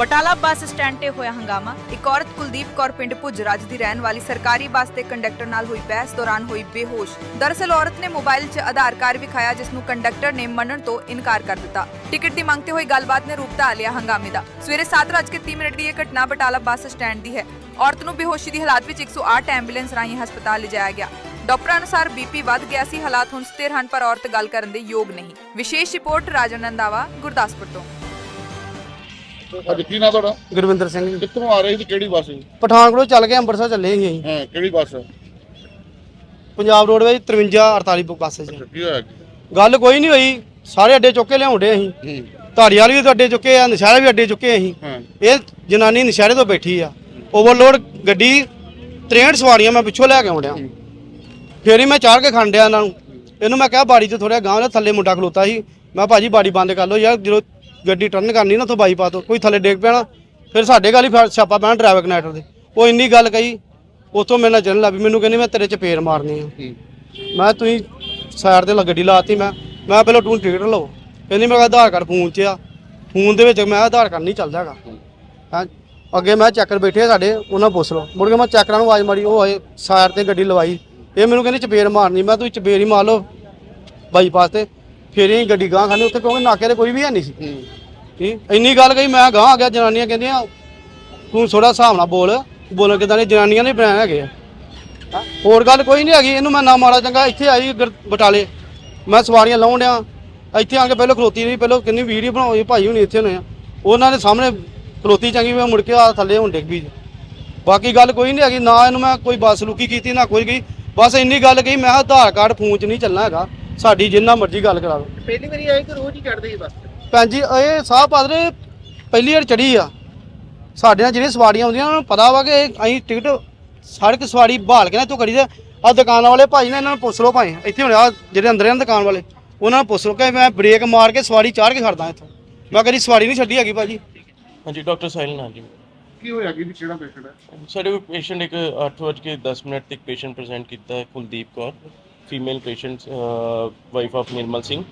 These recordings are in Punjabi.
ਬਟਾਲਾ ਬੱਸ ਸਟੈਂਡ ਤੇ ਹੋਇਆ ਹੰਗਾਮਾ। ਇੱਕ ਔਰਤ ਕੁਲਦੀਪ ਕੌਰ ਪਿੰਡ ਭੁੱਜਰਾਜ ਦੀ ਰਹਿਣ ਵਾਲੀ ਸਰਕਾਰੀ ਬੱਸ ਤੇ ਕੰਡਕਟਰ ਨਾਲ ਹੋਈ ਬਹਿਸ ਦੌਰਾਨ ਹੋਈ ਬੇਹੋਸ਼। ਦਰਅਸਲ ਔਰਤ ਨੇ ਮੋਬਾਈਲ 'ਚ ਆਧਾਰ ਕਾਰਡ ਵਿਖਾਇਆ, ਜਿਸ ਨੂੰ ਕੰਡਕਟਰ ਨੇ ਮੰਨਣ ਤੋਂ ਇਨਕਾਰ ਕਰ ਦਿੱਤਾ। ਟਿਕਟ ਦੀ ਮੰਗ ਤੇ ਹੋਈ ਗੱਲਬਾਤ ਨੇ ਰੂਪ ਧਾਰ ਲਿਆ ਹੰਗਾਮੇ ਦਾ। ਸਵੇਰੇ 7:30 ਮਿੰਟ ਦੀ ਇਹ ਘਟਨਾ ਬਟਾਲਾ ਬੱਸ ਸਟੈਂਡ ਦੀ ਹੈ। ਔਰਤ ਨੂੰ ਬੇਹੋਸ਼ੀ ਦੀ ਹਾਲਾਤ ਵਿੱਚ 108 ਐਂਬੂਲੈਂਸ ਰਾਹੀਂ ਹਸਪਤਾਲ ਲਿਜਾਇਆ ਗਿਆ। ਡਾਕਟਰਾਂ ਅਨੁਸਾਰ ਬੀਪੀ ਵੱਧ ਗਿਆ ਸੀ। ਹਾਲਾਤ ਹੁਣ ਸਥਿਰ ਹਨ, ਪਰ ਔਰਤ ਗੱਲ ਕਰਨ ਦੇ ਯੋਗ ਨਹੀਂ। ਵਿਸ਼ੇਸ਼ ਰਿਪੋਰਟ ਰਾਜਨ ਰੰਦਾਵਾ ਗੁਰਦਾਸਪੁਰ ਤੋਂ। ਅੱਜ ਕੀ ਨਾ ਤੁਹਾਡਾ? ਗੁਰਵਿੰਦਰ ਸਿੰਘ ਜੀ। ਕਿੱਥੋਂ ਆ ਰਹੇ ਸੀ? ਕਿਹੜੀ ਬੱਸ ਸੀ? ਪਠਾਨਕੋਟ ਚੱਲ ਕੇ ਅੰਮ੍ਰਿਤਸਰ ਚੱਲੇ ਸੀ ਅਸੀਂ। ਹਾਂ ਕਿਹੜੀ ਬੱਸ? ਪੰਜਾਬ ਰੋਡਵੇਜ 53 48 ਬੱਸ 'ਚ। ਕੀ ਹੋਇਆ? ਗੱਲ ਕੋਈ ਨਹੀਂ ਹੋਈ। ਸਾਰੇ ਅੱਡੇ ਚੁੱਕ ਕੇ ਲਿਆਉਂਦੇ ਅਸੀਂ। ਹੂੰ। ਧਾਰੀਵਾਲ ਵੀ ਅੱਡੇ ਚੁੱਕੇ ਆ ਨਸ਼ਹਿਰੇ ਵੀ ਅੱਡੇ ਚੁੱਕੇ ਅਸੀਂ। ਹਾਂ। ਇਹ ਜਨਾਨੀ ਨਸ਼ਹਿਰੇ ਤੋਂ ਬੈਠੀ ਆ। ਓਵਰਲੋਡ ਗੱਡੀ 63 ਸਵਾਰੀਆਂ ਮੈਂ ਪਿੱਛੋਂ ਲੈ ਕੇ ਆਉਂਦਿਆ। ਫੇਰ ਹੀ ਮੈਂ ਚਾੜ ਕੇ ਖੰਡਿਆ ਇਹਨਾਂ ਨੂੰ। ਇਹਨੂੰ ਮੈਂ ਕਿਹਾ ਬਾੜੀ ਤੋਂ ਥੋੜਾ ਗਾਂਹ ਦਾ ਥੱਲੇ ਮੁੰਡਾ ਖਲੋਤਾ ਸੀ। ਮੈਂ ਭਾਜੀ ਬਾੜੀ ਬੰਦ ਕਰ ਲਓ ਯਾਰ। ਜਦੋਂ ਗੱਡੀ ਟਰਨ ਕਰਨੀ ਨਾ ਤੋਂ ਬਾਈਪਾਸ ਤੋਂ ਕੋਈ ਥੱਲੇ ਡੇਗ ਪੈਣਾ ਫਿਰ ਸਾਡੇ ਗੱਲ ਹੀ ਫਿਰ ਸਿਆਪਾ ਪੈਣਾ ਡਰਾਈਵਰ ਕਨੈਕਟਰ ਦੇ। ਉਹ ਇੰਨੀ ਗੱਲ ਕਹੀ ਉਤੋਂ ਮੇਰੇ ਨਾਲ ਚੱਲਣ ਲੱਗ ਪਈ ਮੈਨੂੰ ਕਹਿੰਦੀ ਮੈਂ ਤੇਰੇ ਚਪੇੜ ਮਾਰਨੀ ਆ। ਮੈਂ ਤੁਸੀਂ ਸਾਈਡ ਤੇ ਗੱਡੀ ਲਾਤੀ ਮੈਂ ਮੈਂ ਪਹਿਲਾਂ ਤੂੰ ਟਿਕਟ ਲਓ। ਕਹਿੰਦੀ ਮੇਰਾ ਆਧਾਰ ਕਾਰਡ ਫੋਨ 'ਚ ਆ। ਫੋਨ ਦੇ ਵਿੱਚ ਮੈਂ ਆਧਾਰ ਕਾਰਡ ਨਹੀਂ ਚੱਲਦਾ ਹੈਗਾ। ਹਾਂ। ਅੱਗੇ ਮੈਂ ਚੱਕਰ ਬੈਠੇ ਸਾਡੇ ਉਹਨਾਂ ਪੁੱਛ ਲਓ। ਮੁੜ ਕੇ ਮੈਂ ਚੱਕਰਾਂ ਨੂੰ ਆਵਾਜ਼ ਮਾਰੀ ਉਹ ਆਏ ਸਾਈਡ ਤੇ ਗੱਡੀ ਲਵਾਈ। ਇਹ ਮੈਨੂੰ ਕਹਿੰਦੇ ਚਪੇੜ ਮਾਰਨੀ ਮੈਂ ਤੁਸੀਂ ਚਪੇੜ ਹੀ ਮਾਰ ਲਓ ਬਾਈਪਾਸ ਤੇ। ਫਿਰ ਇਹ ਗੱਡੀ ਗਾਂ ਖਾਣੀ ਉੱਥੇ ਕਿਉਂਕਿ ਨਾਕੇ ਤੇ ਕੋਈ ਵੀ ਹੈ ਨਹੀਂ ਸੀ। ਹੂੰ। ਠੀਕ ਇੰਨੀ ਗੱਲ ਕਹੀ ਮੈਂ ਗਾਂ ਆ ਗਿਆ ਜਨਾਨੀਆਂ ਕਹਿੰਦੀਆਂ ਤੂੰ ਥੋੜਾ ਹਿਸਾਬ ਨਾਲ ਬੋਲ ਬੋਲਣ ਕਿਦਾਂ ਨੇ ਜਨਾਨੀਆਂ ਨੇ ਬਣਾਏ ਹੈਗੇ ਆ। ਹੈਂ? ਹੋਰ ਗੱਲ ਕੋਈ ਨਹੀਂ ਹੈਗੀ ਇਹਨੂੰ ਮੈਂ ਨਾ ਮਾੜਾ ਚੰਗਾ ਇੱਥੇ ਆਈ ਬਟਾਲੇ। ਮੈਂ ਸਵਾਰੀਆਂ ਲਾਉਣ ਡਿਆ ਇੱਥੇ ਆ ਕੇ ਪਹਿਲਾਂ ਖਲੋਤੀ ਰਹੀ ਪਹਿਲਾਂ ਕਿੰਨੀ ਵੀਡੀਓ ਬਣਾਈ ਭਾਈ ਹੁਣੀ ਇੱਥੇ ਹੋਣੇ ਆ। ਉਹਨਾਂ ਦੇ ਸਾਹਮਣੇ ਖਲੋਤੀ ਚੰਗੀ ਮੈਂ ਮੁੜ ਕੇ ਆ ਥੱਲੇ ਹੁਣ ਡਿੱਗ ਵੀ ਬਾਕੀ ਗੱਲ ਕੋਈ ਨਹੀਂ ਹੈਗੀ ਨਾ ਇਹਨੂੰ ਮੈਂ ਕੋਈ ਬਸ ਲੁਕੀ ਕੀਤੀ ਨਾ ਕੋਈ ਗਈ। ਬਸ ਇੰਨੀ ਗੱਲ ਕਹੀ ਮੈਂ ਆਧਾਰ ਕਾਰਡ ਫੋਨ 'ਚ ਨਹੀਂ ਚੱਲਣਾ ਹੈਗਾ। ਸਾਡੀ ਜਿੰਨਾ ਮਰਜ਼ੀ ਗੱਲ ਕਰਾ ਲਓ। ਪਹਿਲੀ ਵਾਰੀ ਆਏ ਕਿ ਰੋਜ਼ ਹੀ ਚੜਦੇ ਸੀ ਬੱਸ? ਭੈਣ ਜੀ ਇਹ ਸਾਹ ਪਾਦਰੇ ਪਹਿਲੀ ਵਾਰ ਚੜੀ ਆ। ਸਾਡੇ ਨਾਲ ਜਿਹੜੀਆਂ ਸਵਾਰੀਆਂ ਆਉਂਦੀਆਂ ਉਹਨਾਂ ਨੂੰ ਪਤਾ ਵਾ ਕਿ ਇਹ ਅਸੀਂ ਟਿਕਟ ਸੜਕ ਸਵਾਰੀ ਬਹਾਲ ਕੇ ਨਾ ਇੱਥੋਂ ਕਰੀ ਦੇ। ਆ ਦੁਕਾਨਾਂ ਵਾਲੇ ਭਾਈ ਨੇ ਇਹਨਾਂ ਨੂੰ ਪੁੱਛ ਲਓ ਭਾਈ ਇੱਥੇ ਹੁਣ ਆ ਜਿਹੜੇ ਅੰਦਰ ਆ ਨਾ ਦੁਕਾਨ ਵਾਲੇ ਉਹਨਾਂ ਨੂੰ ਪੁੱਛ ਲਓ ਕਿ ਮੈਂ ਬ੍ਰੇਕ ਮਾਰ ਕੇ ਸਵਾਰੀ ਚਾੜ ਕੇ ਖੜਦਾ ਇੱਥੋਂ। ਮੈਂ ਕਦੀ ਸਵਾਰੀ ਨਹੀਂ ਛੱਡੀ ਹੈਗੀ ਭਾਜੀ। ਹਾਂਜੀ ਡਾਕਟਰ ਸਾਹਿਲ ਨਾਲ ਜੀ। ਕੀ ਹੋਇਆ ਕੀ ਕਿਹੜਾ ਪੇਸ਼ੈਂਟ ਹੈ? ਸਾਡੇ ਕੋਲ ਪੇਸ਼ੈਂਟ ਇੱਕ 8:10 ਮਿੰਟ ਤੱਕ ਪੇਸ਼ੈਂਟ ਪ੍ਰੈਜ਼ੈਂਟ ਕੀਤਾ ਹੈ Kuldeep Kaur. Female patient wife of Nirmal Singh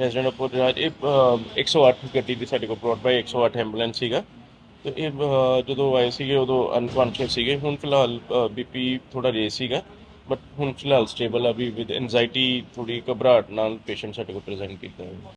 resident of Puraj ਇਹ ਅਹ, 108 ਗੱਡੀ ਦੀ ਸਾਡੇ ਕੋਲ ਬ੍ਰੌਡ ਬਾਈ 108 ਐਂਬੂਲੈਂਸ ਸੀਗਾ। ਤੇ ਇਹ ਜਦੋਂ ਆਏ ਸੀਗੇ ਉਦੋਂ ਅਨਕੌਂਸ਼ੀਅਸ ਸੀਗੇ। ਹੁਣ ਫਿਲਹਾਲ ਬੀਪੀ ਥੋੜਾ ਰੇਸ ਸੀਗਾ। ਬਟ ਹੁਣ ਫਿਲਹਾਲ ਸਟੇਬਲ ਆ ਵੀ ਵਿਦ ਐਂਜ਼ਾਈਟੀ ਥੋੜੀ ਘਬਰਾਹਟ ਨਾਲ ਪੇਸ਼ੈਂਟ ਸਾਡੇ ਕੋਲ ਪ੍ਰੈਜ਼ੈਂਟ ਕੀਤਾ ਹੈ